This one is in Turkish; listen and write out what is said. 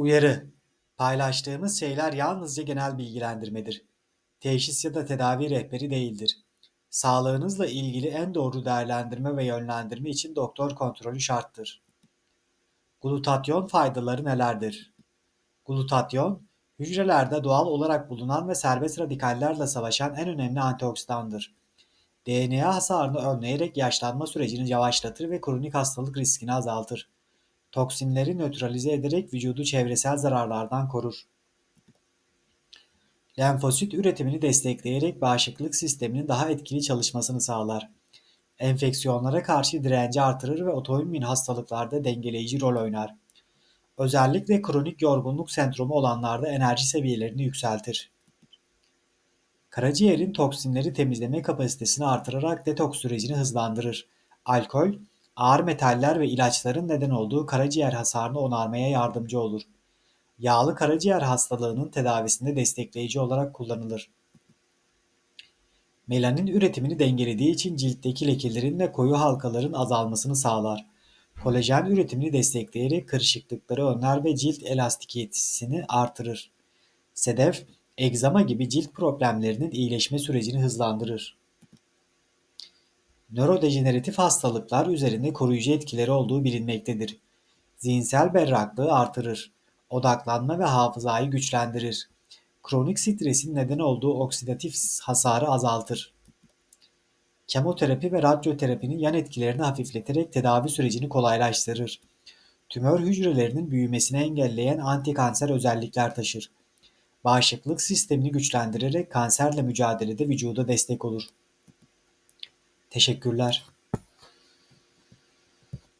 Uyarı: Paylaştığımız şeyler yalnızca genel bilgilendirmedir. Teşhis ya da tedavi rehberi değildir. Sağlığınızla ilgili en doğru değerlendirme ve yönlendirme için doktor kontrolü şarttır. Glutatyon faydaları nelerdir? Glutatyon, hücrelerde doğal olarak bulunan ve serbest radikallerle savaşan en önemli antioksidandır. DNA hasarını önleyerek yaşlanma sürecini yavaşlatır ve kronik hastalık riskini azaltır. Toksinleri nötralize ederek vücudu çevresel zararlardan korur. Lenfosit üretimini destekleyerek bağışıklık sisteminin daha etkili çalışmasını sağlar. Enfeksiyonlara karşı direnci artırır ve otoimmün hastalıklarda dengeleyici rol oynar. Özellikle kronik yorgunluk sendromu olanlarda enerji seviyelerini yükseltir. Karaciğerin toksinleri temizleme kapasitesini artırarak detoks sürecini hızlandırır. Alkol, ağır metaller ve ilaçların neden olduğu karaciğer hasarını onarmaya yardımcı olur. Yağlı karaciğer hastalığının tedavisinde destekleyici olarak kullanılır. Melanin üretimini dengelediği için ciltteki lekelerin ve koyu halkaların azalmasını sağlar. Kolajen üretimini destekleyerek kırışıklıkları önler ve cilt elastikiyetini artırır. Sedef, egzama gibi cilt problemlerinin iyileşme sürecini hızlandırır. Nörodejeneratif hastalıklar üzerinde koruyucu etkileri olduğu bilinmektedir. Zihinsel berraklığı artırır. Odaklanma ve hafızayı güçlendirir. Kronik stresin neden olduğu oksidatif hasarı azaltır. Kemoterapi ve radyoterapinin yan etkilerini hafifleterek tedavi sürecini kolaylaştırır. Tümör hücrelerinin büyümesini engelleyen antikanser özellikler taşır. Bağışıklık sistemini güçlendirerek kanserle mücadelede vücuda destek olur. Teşekkürler.